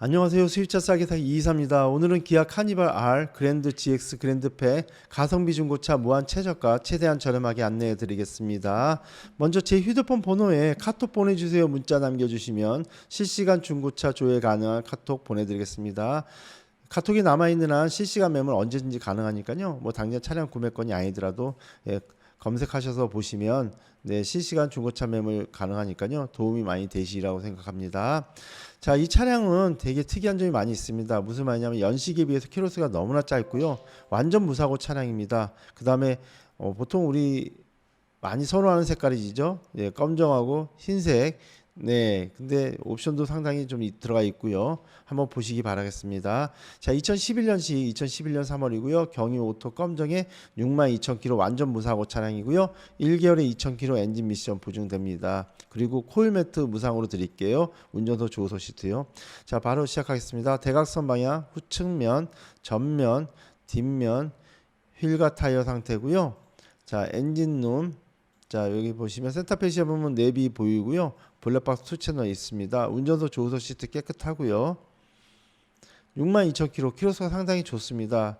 안녕하세요. 수입차 싸게 사기 이이사입니다. 오늘은 기아 카니발 R 그랜드 GX 그랜드 페 가성비 중고차 무한 최저가 최대한 저렴하게 안내해 드리겠습니다. 먼저 제 휴대폰 번호에 카톡 보내주세요. 문자 남겨주시면 실시간 중고차 조회 가능한 카톡 보내드리겠습니다. 카톡이 남아있는 한 실시간 매물 언제든지 가능하니까요. 뭐 당장 차량 구매권이 아니더라도 예, 검색하셔서 보시면 네, 실시간 중고차 매물 가능하니까요. 도움이 많이 되시리라고 생각합니다. 자, 이 차량은 되게 특이한 점이 많이 있습니다. 무슨 말이냐면 연식에 비해서 키로수가 너무나 짧고요. 완전 무사고 차량입니다. 그다음에 어, 보통 우리 많이 선호하는 색깔이죠. 예, 검정하고 흰색. 네, 근데 옵션도 상당히 좀 이- 들어가 있고요. 한번 보시기 바라겠습니다. 자, 2011년식 2011년 3월이고요. 경유 오토 검정에 62,000km 완전 무사고 차량이고요. 1개월에 2,000km 엔진 미션 보증됩니다. 그리고 코일 매트 무상으로 드릴게요. 운전석 조소 시트요. 자, 바로 시작하겠습니다. 대각선 방향, 후측면, 전면, 뒷면, 휠과 타이어 상태고요. 자, 엔진 룸. 자, 여기 보시면 센터페시아 부분 내비 보이고요. 블랙박스 투 채널 있습니다. 운전석 조수석 시트 깨끗하고요. 62,000km 키로수가 상당히 좋습니다.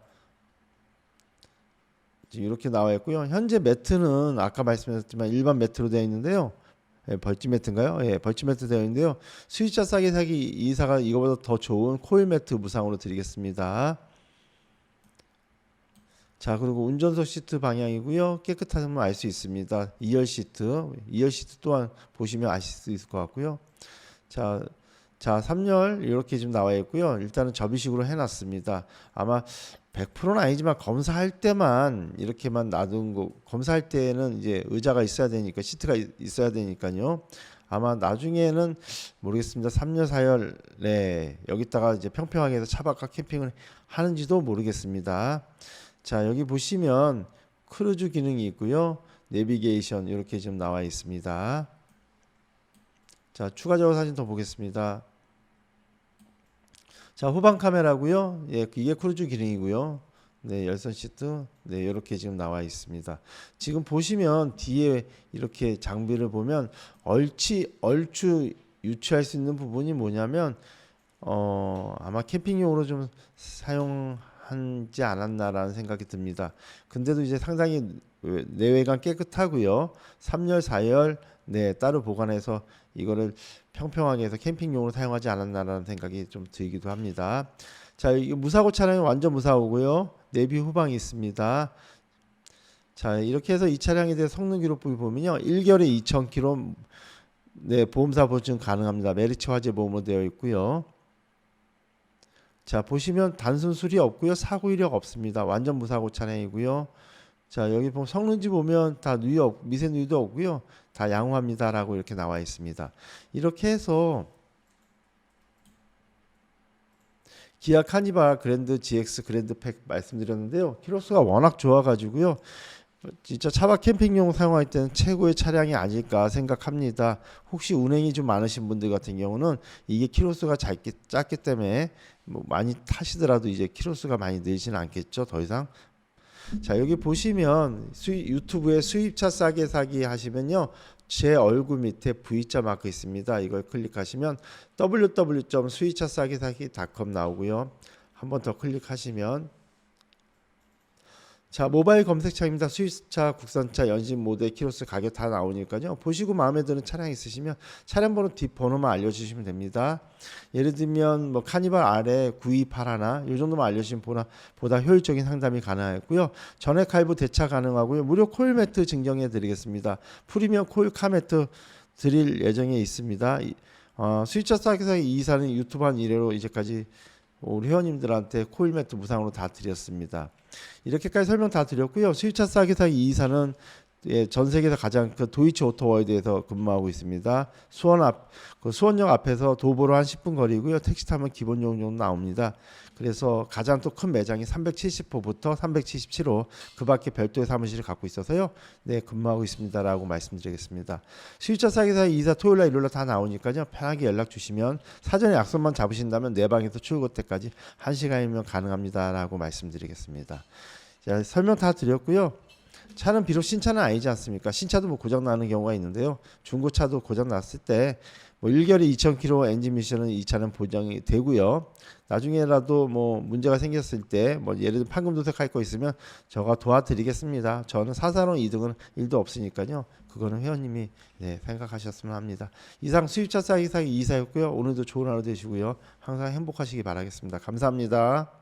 지금 이렇게 나와 있고요. 현재 매트는 아까 말씀드렸지만 일반 매트로 되어 있는데요. 예, 벌집 매트인가요? 예, 벌집 매트 되어 있는데요. 수입차 싸게 사기 이사가 이거보다 더 좋은 코일 매트 무상으로 드리겠습니다. 자 그리고 운전석 시트 방향이고요. 깨끗함을 알 수 있습니다. 2열 시트. 2열 시트 또한 보시면 아실 수 있을 것 같고요. 자, 자 3열 이렇게 지금 나와 있고요. 일단은 접이식으로 해 놨습니다. 아마 100%는 아니지만 검사할 때만 이렇게만 놔둔 거 검사할 때는 이제 의자가 있어야 되니까 시트가 있- 있어야 되니까요. 아마 나중에는 모르겠습니다. 3열 4열 네. 여기다가 이제 평평하게 해서 차박과 캠핑을 하는지도 모르겠습니다 자 여기 보시면 크루즈 기능이 있고요. 내비게이션 이렇게 지금 나와 있습니다. 자 추가적으로 사진 더 보겠습니다. 자 후방 카메라고요. 예 이게 크루즈 기능이고요. 네 열선 시트. 네 이렇게 지금 나와 있습니다. 지금 보시면 뒤에 이렇게 장비를 보면 얼치 얼추 유추할 수 있는 부분이 뭐냐면 어 아마 캠핑용으로 좀 사용 하지 않았나라는 생각이 듭니다. 근데도 이제 상당히 외- 내외관 깨끗하고요. 3열, 4열 네 따로 보관해서 이거를 평평하게 해서 캠핑용으로 사용하지 않았나라는 생각이 좀 들기도 합니다. 자, 이 무사고 차량은 완전 무사고고요. 내비 후방이 있습니다. 자, 이렇게 해서 이 차량에 대해 성능 기록부를 보면요. 1개월에 2,000km 네, 보험사 보증 가능합니다. 메리츠 화재 보험으로 되어 있고요. 자 보시면 단순 수리 없고요. 사고 이력 없습니다. 완전 무사고 차량이고요. 자 여기 보면 성능지 보면 다 누이 없 미세 누이도 없고요. 다 양호합니다라고 이렇게 나와 있습니다. 이렇게 해서 기아 카니발 그랜드 GX 그랜드 팩 말씀드렸는데요. 키로수가 워낙 좋아가지고요 진짜 차박 캠핑용 사용할 때는 최고의 차량이 아닐까 생각합니다. 혹시 운행이 좀 많으신 분들 같은 경우는 이게 키로수가 작기, 작기 때문에 뭐 많이 타시더라도 이제 키로수가 많이 늘지는 않겠죠. 더 이상. 자 여기 보시면 수입, 유튜브에 수입차 싸게 사기 하시면요. 제 얼굴 밑에 V자 마크 있습니다. 이걸 클릭하시면 www.수입차 싸게 사기.com 나오고요. 한 번 더 클릭하시면 자 모바일 검색창입니다. 수입차, 국산차, 연식 모델, 키로수 가격 다 나오니까요. 보시고 마음에 드는 차량 있으시면 차량 번호 뒷 번호만 알려주시면 됩니다. 예를 들면 뭐 카니발 아래 9281 하나 이 정도만 알려주시면 보다, 효율적인 상담이 가능하고요. 전액 할부 대차 가능하고요. 무료 코일 매트 증정해 드리겠습니다. 프리미엄 코일 카 매트 드릴 예정에 있습니다. 이- 어, 수입차 싸게사 이사는 유튜브 한 이래로 이제까지 우리 회원님들한테 코일 매트 무상으로 다 드렸습니다. 이렇게까지 설명 다 드렸고요. 수입차 싸게 사기 이사는 예, 전 세계에서 가장 그 도이치 오토월드에서 근무하고 있습니다. 수원 앞, 그 수원역 앞에서 도보로 한 10분 거리고요. 택시 타면 기본 정도 나옵니다. 그래서 가장 또 큰 매장이 370호부터 377호 그 밖에 별도의 사무실을 갖고 있어서요. 네, 근무하고 있습니다라고 말씀드리겠습니다. 수입차 싸게사 이사 토요일 날 일요일 날 다 나오니까요. 편하게 연락 주시면 사전에 약속만 잡으신다면 내 방에서 출고 때까지 1시간이면 가능합니다라고 말씀드리겠습니다. 자, 설명 다 드렸고요. 차는 비록 신차는 아니지 않습니까? 신차도 뭐 고장 나는 경우가 있는데요. 중고차도 고장 났을 때 뭐 1개월에 2,000km 엔진 미션은 이 차는 보장이 되고요. 나중에라도 뭐 문제가 생겼을 때 뭐 예를 들어 판금 도색할 거 있으면 저가 도와드리겠습니다. 저는 사사로운 이득은 일도 없으니까요. 그거는 회원님이 네, 생각하셨으면 합니다. 이상 수입차 싸기 사기 이사였고요. 오늘도 좋은 하루 되시고요. 항상 행복하시기 바라겠습니다. 감사합니다.